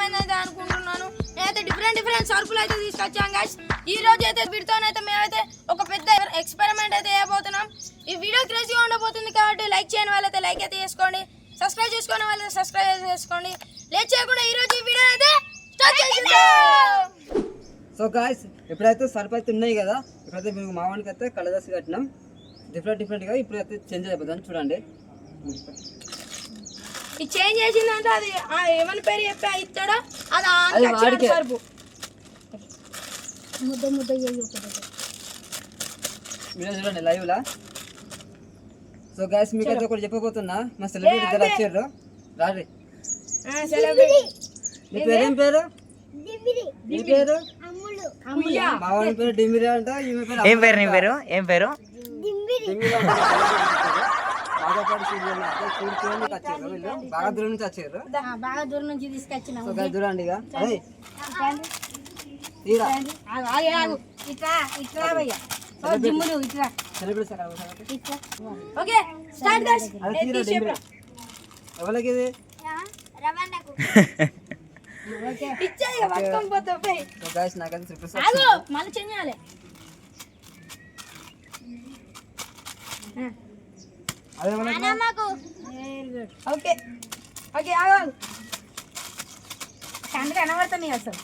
అర్థమైంది అనుకుంటున్నాను? నేనైతే డిఫరెంట్ డిఫరెంట్ సరుకులు అయితే తీసుకొచ్చాం గాయస్ ఈ రోజు అయితే వీటితోనైతే మేమైతే ఒక పెద్ద ఎక్స్పెరిమెంట్ అయితే చేయబోతున్నాం. ఈ వీడియో క్రేజీగా ఉండబోతుంది కాబట్టి లైక్ చేయని వాళ్ళైతే లైక్ అయితే చేసుకోండి. సబ్స్క్రైబ్ చేసుకునే వాళ్ళైతే సబ్స్క్రైబ్ చేసుకోండి. లేట్ చేయకుండా ఈ రోజు ఈ వీడియో అయితే స్టార్ట్ చేసేద్దాం. సో గాయస్ ఎప్పుడైతే సర్ఫ్ అయితే ఉన్నాయి కదా. ఇప్పుడైతే మేము మావానికి అయితే కలదసి కట్టినాం. డిఫరెంట్ డిఫరెంట్గా ఇప్పుడైతే చేంజ్ అయిపోతుంది. చూడండి. ఇది చేంజ్ చేసిందంటే అది ఆ ఏమని పేరు చెప్పి ఇస్తాడో అది ఆ అది వాడికే. సరుపు. ముద్ద ముద్ద వీడియో చూడండి లైవ్లా సో గాయస్ మీకు అయితే ఒకటి చెప్పబోతున్నా. మా సెలబ్రిటీ ఇద్దరు వచ్చారు. సెలబ్రిటీ నీ పేరేం పేరు? నీ పేరు? అమ్ములు. మావాడి పేరు డిమిరి అంట ఈమె పేరు ఏం పేరు నీ పేరు? ఏం పేరు? డిమిరి అంట. బాగా పాడు సీరియల్ అంటే చూడుకోవడానికి వచ్చారు వీళ్ళు. బాగా దూరం నుంచి వచ్చారు. ఆ, బాగా దూరం నుంచి తీసుకొచ్చిన సో గాయస్ చూడండి ఇక. అదే తీరా. ఆగు, ఆగు, ఆగు. ఇట్లా ఇట్లా భయ్యా. ఓ జిమ్ములు ఇట్లా సెలబ్రిటీ సార్ అవ్వదు. ఇట్లా ఓకే స్టార్ట్ గైస్ అది తీరా డిమిరి ఎవరికి ఇది? ఓకే. ఇచ్చేది ఇక పట్టుకొని పోతావు పోయి. సో గాయస్ నాకైతే ట్రిపుల్ ఆగు మళ్ళీ చేంజ్ చేయాలి అదే ఎవరికి వెరీ గుడ్ ఓకే. ఆగు. అసలు.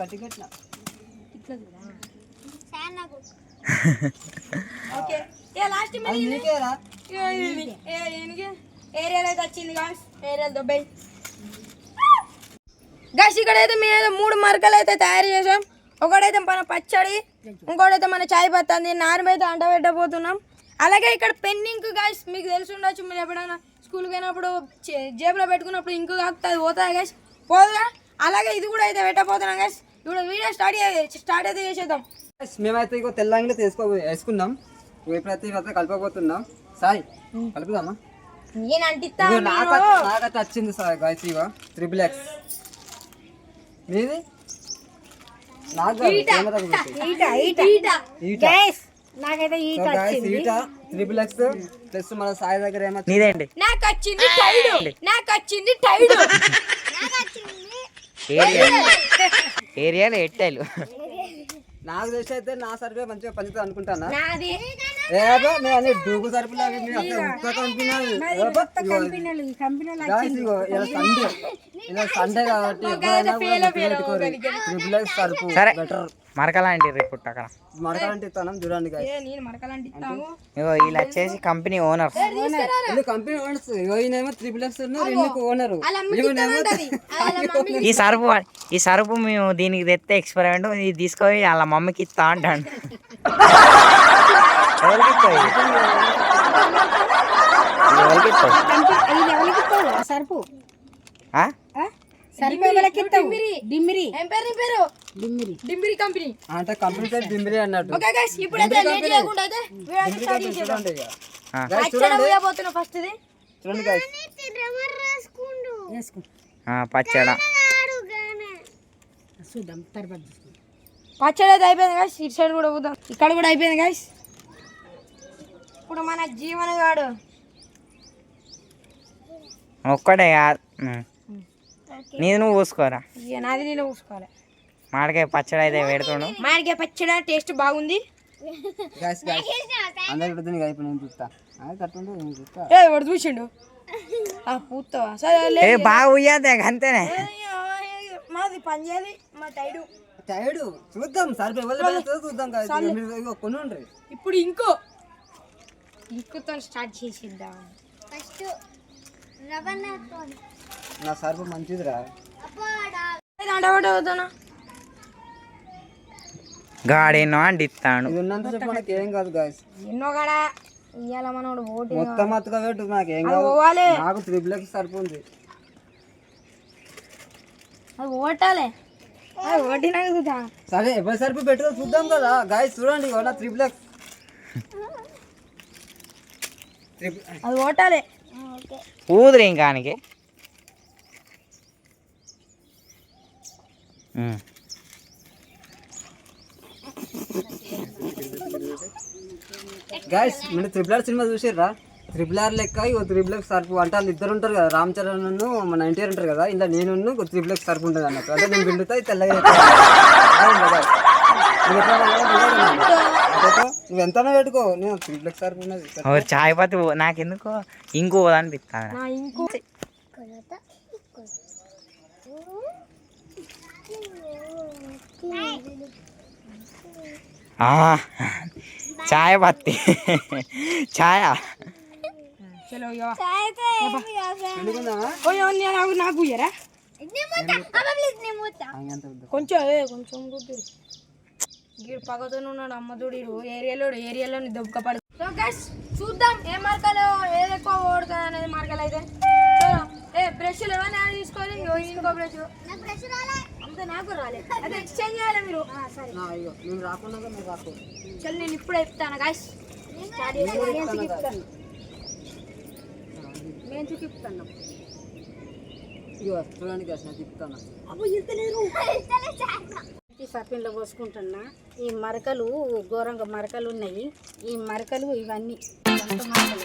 గట్టి ఏ లాస్ట్ అది నీకేరా ఏరియాలో అయితే వచ్చింది గాయస్ ఏరియాలో దొబ్బాయి గాయస్ ఇక్కడ అయితే మేము మూడు మరకలు అయితే తయారు చేసాం ఒకటైతే మన పచ్చడి ఇంకోటైతే మన చాయ్ పత్తంది నారు అయితే అంటబెట్టబోతున్నాం అలాగే ఇక్కడ పెన్నింక్ గాయస్ మీకు తెలిసి ఉండొచ్చు. మీరు ఎప్పుడైనా స్కూల్కి పోయినప్పుడు చే- జేబులో పెట్టుకున్నప్పుడు ఇంకు కాకుతుంది పోతుంది గాయస్ పోదుగా? అలాగే ఇది కూడా అయితే పెట్టబోతున్నాం గాయస్ ఇప్పుడు వీడియో స్టార్ట్ స్టార్ట్ అయితే చేసేద్దాం. మేమైతే ఇగో తెల్లంగిలో తీసుకో వేసుకున్నాం ఇగో ఇప్పుడైతే ఇవైతే కలపబోతున్నాం సాయి కలుపుదామా? నేను అంటిస్తా నాకైతే వచ్చింది సార్ గాయస్ ఇగో త్రిబుల్ ఎక్స్ మీది? నాకు. ఈట. ఈట ఈట. గైస్ నాకైతే ఈట సో గాయస్ ఈట త్రిబుల్ ఎక్స్ ప్లస్ మన సాయి దగ్గర ఏమో నీదేంటి నాకు వచ్చింది టైడు. నాకు వచ్చింది టైడు. ఏరియా ఏరియాలో ఎట్టాలు నాకు తెలిసి అయితే నా సర్వే మంచిగా పంచుతుంది అనుకుంటానా? నాది నేను డూగు ఇలా సండే ఇలా సండే కాబట్టి సరే. మరకలాంటి రిపోర్ట్ అక్కడ. ఇస్తాను చూడండి గాయస్ ఏ, నేను మడకలు అంటిస్తాము ఇగో వీళ్ళు వచ్చేసి కంపెనీ ఓనర్స్ కంపెనీ ఓనర్స్ ఈయనేమో త్రిపుల్ ఎక్స్ రెండు ఓనర్? ఈ సరుపు ఈ సరుపు మేము దీనికి తెస్తే ఎక్స్పెరిమెంట్ ఇది తీసుకొని వాళ్ళ మమ్మీకి ఇస్తా అంటాడు. సరుపు. డిమ్మిరి ఏం పేరు నీ పేరు? డిమ్మిరి కంపెనీ. అంటే కంపెనీ పేరు అన్నట్టు. ఓకే గైస్ ఇప్పుడైతే లేట్ అయితే వీడియో స్టార్ట్ పచ్చడి చూడండి పోయబోతున్నా ఫస్ట్ ఇది. చూడండి గాయస్ వేసుకో. ఆ, పచ్చడా. చూద్దాం తర్వాత చూసుకుందాం. పచ్చడి అయితే అయిపోయింది గైస్ ఇటు సైడ్ కూడా పోదాం ఇక్కడ కూడా అయిపోయింది గైస్ ఇప్పుడు మన జీవనగాడు ఒక్కటే కాదు. ఉమ్. నీది నువ్వు పూసుకోరా? నాది నేను చూసుకోవాలి మాడికాయ పచ్చడి అయితే పెడుతుండు. మామిడికాయ పచ్చడి టేస్ట్ బాగుంది. గాయస్ గాయస్ అందరు ఇప్పుడు దీనికి అయిపోయి నేను చూస్తా. అది కట్టుండే నేను చూస్తా. ఏ వాడు చూసిండు. ఆ పూస్తావా సరే బాగా ఉయ్యాదే అంతేనే మాది పని చేయాలి మా టైడు టైర్డ్ చూద్దాం పెడతారో చూద్దాం కొన్ని ఉండ్రి ఇప్పుడు ఇంకో. ఇంకుతో స్టార్ట్ చేసిద్దాం. నా సరుపు మంచిదిరా. అండబడి అవుతానా గాడేనో అంటిస్తాడు ఇది ఉన్నంత సేపు మనకి ఏం కాదు గాయస్ ఎన్నో కాడా ఇవాళ మనోడు ఓటి. మొత్తం మత్తుగా పెట్టు నాకు ఏం అది కాదు. పోవాలి. నాకు అది ఓటాలే. అది ఓటినాక చూద్దా. సరే ఎవరి సరిపో పెట్టుకో చూద్దాం కదా. గాయస్ చూడండి త్రిబుల్ ఎక్స్ అది ఓటాలే ఊదురు ఇంకానికి. గాయస్ మీరు త్రిబుల్ ఆర్ సినిమా చూసిర్రా? త్రిబుల్ ఆర్ లెక్క ఇక త్రిబుల్ ఎక్స్ సర్పు అంటే వాళ్ళు ఇద్దరు ఉంటారు కదా రామ్ చరణ్ మన ఎన్టీఆర్ ఉంటారు కదా ఇలా నేను త్రిబుల్ ఎక్స్ సర్పు ఉంటుంది అన్నట్టు. అంటే నేను పిండుతా ఇది తెల్లగా? నువ్వు ఎంత పెట్టుకో. నేను చాయ్ పత్తి నాకెందుకో? ఇంకో అనిపిస్తుంది నా ఇంకో చాయ్ పత్తి. ఛాయ నాకు. కొంచెం ఏ కొంచెం గీడు పక్కతో ఉన్నాడు అమ్మతుడు ఏరియాలో ఏరియాలో దెబ్బక పడు సో గైస్ చూద్దాం ఏ మార్కలు ఏది ఎక్కువ ఓడుతుంది అనేది మార్కలు అయితే. చలో ఏ బ్రష్ ఏమైనా తీసుకోవాలి ఇంకో బ్రష్ అంతే నాకు రాలేదు అదే ఎక్స్చేంజ్ చేయాలి మీరు. నా అయ్యో నేను రాకుండా మీరు రాకు. చల్ నేను ఇప్పుడే చెప్తాను గైస్ నేను చూడండి నేను చెప్తాను. ఈ సర్పింలో పోసుకుంటున్నా. ఈ మరకలు ఘోరంగా మరకలు ఉన్నాయి. ఈ మరకలు ఇవన్నీ. మరకలు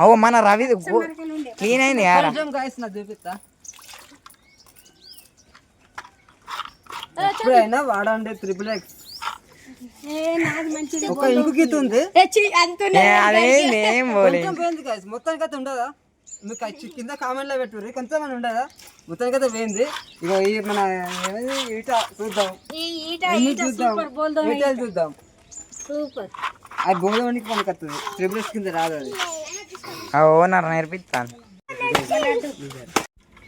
ఓ మన రవి క్లీన్ అయింది యారా చూపిస్తా ఎప్పుడైనా వాడండి త్రిబుల్ ఎక్స్ ఒక ఇంకు గీత ఉంది గాయస్ మొత్తానికి అయితే ఉండదా మీకు ఆ చి- కింద కామెంట్లో పెట్టుర్రి కొంచెం అని ఉండదా? మొత్తానికి అయితే పోయింది. ఇగో ఈ మన ఏమైంది? ఈట చూద్దాం. ఎన్ని చూద్దాం. ఈటలు చూద్దాం. సూపర్. ఆ గోధుమనికి మనకు వస్తుంది కింద రాదు అది. ఆ ఓనర్ నేర్పిస్తాను.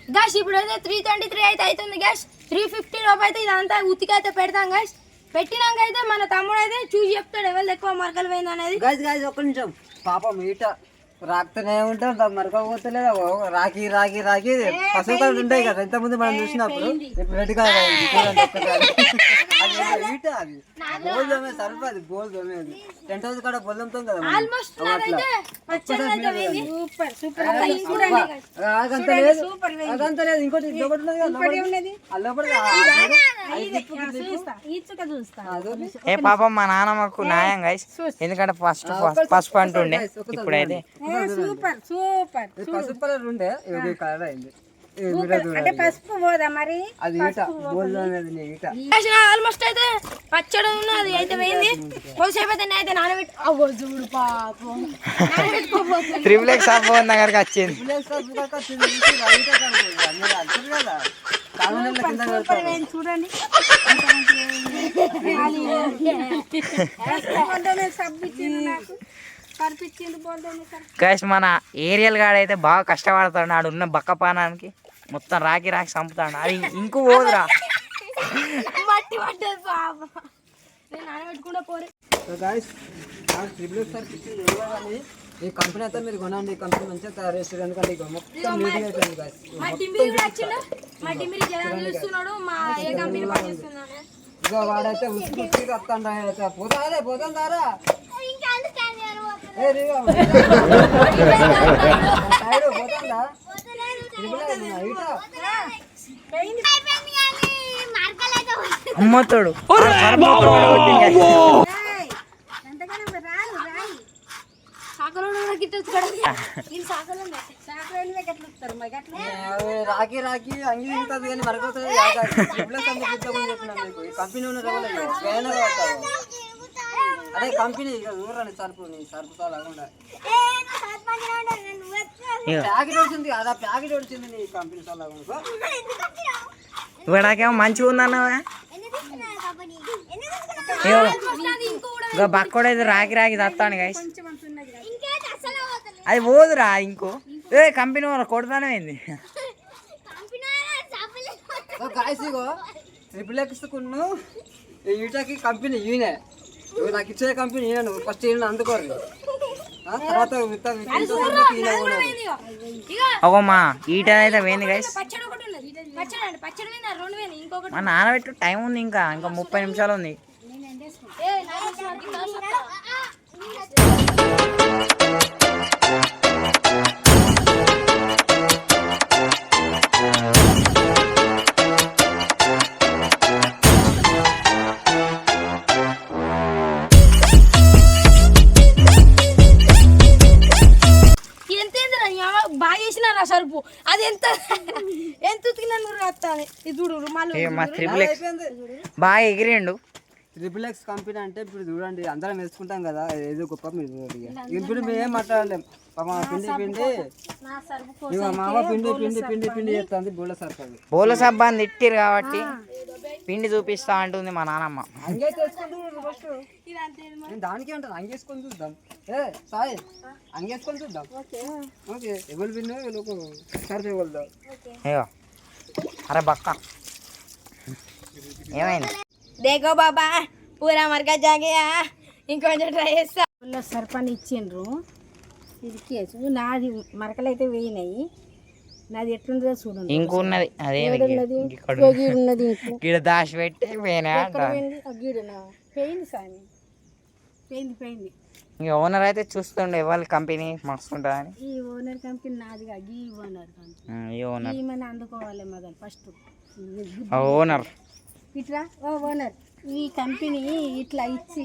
గ్యాస్ ఇప్పుడు అయితే త్రీ ట్వంటీ త్రీ అయితే అవుతుంది గ్యాస్. త్రీ ఫిఫ్టీ లోపు అయితే ఇదంతా ఉతికి అయితే పెడతాం గ్యాస్. పెట్టినాక అయితే మన తమ్ముడు అయితే చూసి చెప్తాడు ఎవరు ఎక్కువ మరకలు పోయింది అనేది గాయస్ గాయస్ ఒక్క నిమిషం. పాపం ఈట రాకుతూనే ఉంటాం మరకపోతలేదు రాకి రాకి రాకి. పసుపు కలర్ ఉంటాయి కదా ఇంత ముందు మనం చూసినప్పుడు. ఇప్పుడు రెడ్ కలర్. అది ఈట అది బోల్దమే సర్ఫ్ అది? బోల్దమే అది టెంట్ హౌస్ కాడ బొల్లంతో కదా అదంతా లేదు. అదంతా లేదు. ఇంకోటి ఇంకొకటి ఉన్నది కదా, లోపలిది. ఏ పాపం మా నాన్నమ్మకు న్యాయం గైస్ ఎందుకంటే ఫస్ట్ పసుపు అంటుండే. ఇప్పుడైతే సూపర్ సూపర్ పసుపు కలర్ ఉండే కలర్ అయింది. అంటే పసుపు పోదా మరి? ఆల్మోస్ట్ అయితే పచ్చడి ఉన్నది అయితే పోయింది. కొద్దిసేపు అయితే నేనైతే నానబెట్టి అవ్వ చూడు పాపం. త్రిబుల్ ఎక్స్ దగ్గరికి వచ్చింది. చూడండి. మన ఏరియల్ గాడు అయితే బాగా కష్టపడతాడు. ఆడు ఉన్న బక్క పానానికి మొత్తం రాకి రాకి చంపుతాడు. అది ఇంకు పోదురా. మట్టి ఈ కంపెనీ అయితే మీరు కొనండి ఈ కంపెనీ మంచిగా తయారు చేస్తారు ఎందుకంటే ఇక మొత్తం నీట్గా అయిపోయింది గాయస్ మా టిమ్మిరి కూడా వచ్చిండు మా టిమ్మిరి జనం చూస్తున్నాడు మా ఏ కంపెనీ పనిచేస్తున్నాడు ఇక వాడైతే ఉసుకు ఉసుకు వస్తాను అయితే పోతారే పోతాం దారా ఏ పోతాందా అమ్మతోడు ఎంతగానో రాను రాయి సాకలో కూడా గిట్టొచ్చు కదా నేను సాకలో సాకరాని ఎట్లా వస్తారు మరి అట్లా అవి రాకి రాకి అంగి తింటుంది కానీ ఈ కంపెనీ ఉన్న అదే కంపెనీ ఇక ఊరండి సరుపు నీ సరుపు చాలా మంచిగా ఉంటుంది నువ్వు ఎట్లా ఇగో. ప్యాకెట్ వచ్చింది కదా ప్యాకెట్ వచ్చింది నీ కంపెనీ వచ్చినావు ఇవ్వడాకేమో మంచిగా ఉందన్నావా ఇగో. బక్కోడైతే రాకి రాకి తత్తాను గైస్ అది పోదురా ఇంకో ఏ కంపెనీ వాళ్ళు కొడతానే అయింది ట్రిపుల్ ఎక్స్ కున్ను ఈ ఈటకి కంపెనీ ఈయనే నాకు ఇచ్చే కంపెనీ ఈయన నువ్వు ఫస్ట్ ఈయన అందుకోరు తర్వాత మిగతా మిగతా సంగతి ఈయన కొనాలి. ఇగో ఒక మా ఈట అయితే పోయింది గైస్ మా నానబెట్టు టైం ఉంది ఇంకా ఇంకా ముప్పై నిమిషాలు ఉంది అది ఎంత ఎంత ఉతికినా నువ్వు రాస్తాను ఇది చూడు మా త్రిబుల్ ఎక్స్ బాగా ఎగిరిండు. ట్రిపుల్ ఎక్స్ కంపెనీ అంటే ఇప్పుడు చూడండి అందరం వేసుకుంటాం కదా ఏదో గొప్ప మీరు చూడండి. ఇప్పుడు మేము ఏం మాట్లాడలేం పాప పిండి పిండి. మా పిండి పిండి పిండి పిండి చేస్తుంది బోళ్ళ సరుకు అది బోల సబ్బాని తిట్టిరు కాబట్టి పిండి చూపిస్తా అంటుంది మా నానమ్మ. దానికి అంటాను అంగేసుకొని చూద్దాం. ఏ సాయి అంగేసుకొని చూద్దాం. ఓకే. ఎవరు విన్నా చేయగలుగుతాం అయ్యో అరే బక్క. ఏమైంది? దేకో బాబా పూరా మరకా జాగయా ఇంకొంచెం ట్రై చేస్తా. సర్పని ఇచ్చిండ్రు. ఇది కేసు. నాది మరకలు అయితే వేయినాయి. నాది ఎట్లుందో చూడండి ఇంకున్నది అదేమి ఉన్నది? గీడు దాచి పెట్టి పోయినా అంట పోయింది? ఆ గీడునా పోయింది సామి. పోయింది పోయింది. ఇంక ఓనర్ అయితే చూస్తుండే ఎవరి కంపెనీ మస్తు ఉంటుందని ఈ ఓనర్ కంపెనీ నాదిగా గీ ఓనర్ కంపెనీ ఈ ఓనర్ ఈమెను అందుకోవాలి మొదలు ఫస్ట్. ఓనర్ ఇట్లా ఓ ఓనర్ ఈ కంపెనీ ఇట్లా ఇచ్చి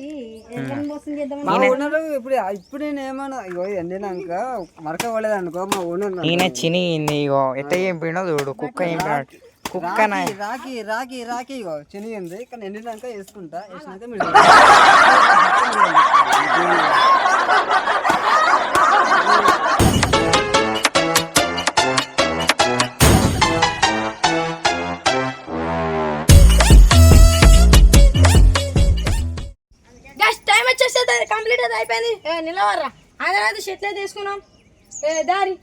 మోసం చేద్దామని మా ఓనర్ ఇప్పుడు ఇప్పుడు నేను ఏమన్నా ఇగో ఎండినాక మరక పోలేదు అనుకో మా ఓనర్ ఈయన చినిగింది ఇగో ఎట్ట చెంపిడో చూడు కుక్క చెంపినాడు కుక్క నా రాకి రాకి రాకి ఇగో చినిగింది కానీ ఎండినాక వేసుకుంటా వేసినాక మీరు కంప్లీట్ అయితే అయిపోయింది ఏ నిలవర్రా అయితే షెట్లు తీసుకున్నాం ఏ దారి.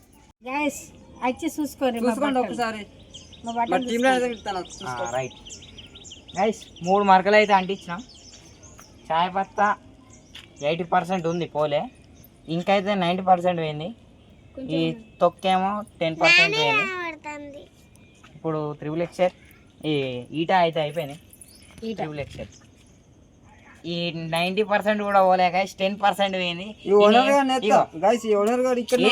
గ్యాస్ వచ్చి చూసుకోండి బట్టలు. ఒకసారి. మా మా బట్టలు టీంలో అయితే ఇస్తాను చూసుకో. రైట్ గైస్ మూడు మరకలు అయితే అంటించినాం. చాయ్ పత్తా ఎయిటీ పర్సెంట్ ఉంది పోలే. ఇంకైతే నైంటీ పర్సెంట్ పోయింది. ఈ తొక్కేమో టెన్ పర్సెంట్ పోయింది. ఇప్పుడు త్రిబుల్ ఎక్సెల్ ఈ ఈటా అయితే అయిపోయినాయి. ఈట. త్రిబుల్ ఎక్సెల్ ఈ నైంటీ పర్సెంట్ కూడా పోలే గైస్ టెన్ పర్సెంట్ పోయింది.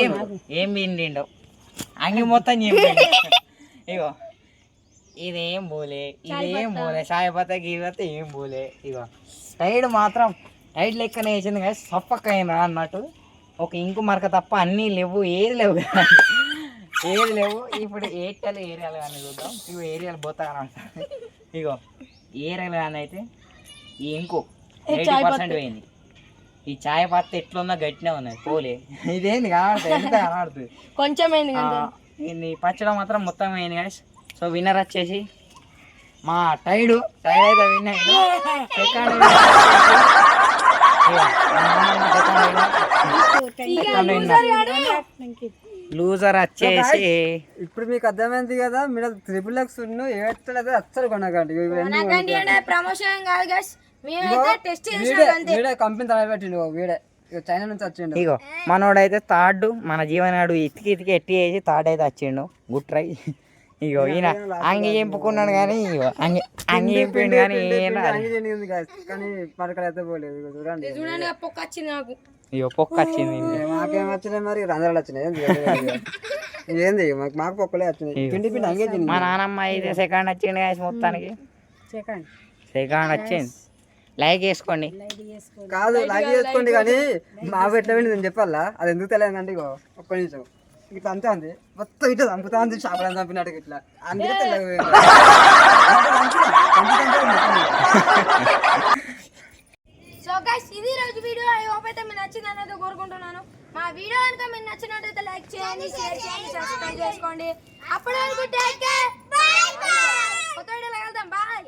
ఏం ఏం పిండిండో అంగి మొత్తం ఇగో. ఇదేం పోలే ఇదేం పోలే సాయి పత్త గీవత ఏం పోలే. ఇగో. టైడ్ మాత్రం టైడ్ లెక్కనే వేసింది కదా సప్పకైనా అన్నట్టు. ఒక ఇంకు మరక తప్ప అన్నీ లేవు ఏది లేవు. ఏది లేవు ఇప్పుడు ఏరియాలు ఏరియాలు కానీ చూద్దాం. ఇగో ఏరియాలు పోతా అని ఇగో ఏరియాలు కానీ అయితే ఈ ఇంకు. ఎయిటీ పర్సెంట్ పోయింది. ఈ చాయ్ పత్త ఎట్లున్నా గట్టినే ఉన్నది. పోలే. ఇదేంది కనబడుతుంది ఎంత కనబడుతుంది? కొంచెం ఇది పచ్చడం మాత్రం మొత్తం అయింది guys? సో విన్నర్ వచ్చేసి మా టైడు. టైడ్ అయితే విన్ అయ్యిండు సెకండ్ లూజర్ వచ్చేసి ఇప్పుడు మీకు అర్థమైంది కదా మీరు త్రిపుల్ ఎక్స్ ఎయిర్టెల్ అయితే అస్సలు కొనకండి. ప్రమోషన్ కాదు గైస్ మేమైతే టెస్ట్ వీడే చేసినాం అంతే. వీడే కంపెనీ తలపెట్టిండు ఇగో వీడే. ఇగో చైనా నుంచి వచ్చిండు. ఇగో మనోడైతే థర్డ్ మన జీవనాడు ఇతికి ఇతికి ఎట్టి వేసి థర్డ్ అయితే వచ్చిండు గుడ్ ట్రై ఇగో ఈయన అంగి చెంపుకున్నాడు కానీ ఇగో అంగి అంగి చెంపిండు కానీ. కానీ పడకలు అయితే పోలేదు. ఇగో చూడండి. చూడండి ఆ పొక్క వచ్చింది నాకు. ఇగో పొక్క వచ్చింది మాకేం వచ్చినాయి మరి? రంధ్రాలు వచ్చినాయి. ఏంది ఇది ఏంది మాకు మాకు పొక్కలే వచ్చినాయి. పిండి పిండి అంగే మా నానమ్మ అయితే సెకండ్ వచ్చింది మొత్తానికి. సెకండ్ సెకండ్ వచ్చింది. లైక్ చేసుకోండి కాదు లైక్ చేసుకోండి కానీ మా ఎట్లా వెళ్ళి చెప్పాలా? అది ఎందుకు తెలియదండి ఇగో? ఒక్క నిమిషం. ఇట్లా అంతే అంది. మొత్తం ఇట్లా చంపుతా అంది చేపలను చంపినట్టు ఇట్లా. అందుకే సో గైస్ ఇది రోజు వీడియో ఐ హోప్ అయితే మీరు నచ్చిందని కోరుకుంటున్నాను. మా వీడియో కనుక మీరు నచ్చినట్టయితే లైక్ చేయండి షేర్ చేయండి సబ్స్క్రైబ్ చేసుకోండి. అప్పటి వరకు టేక్ కేర్ కొత్త వీడియోలో వెళ్దాం. బాయ్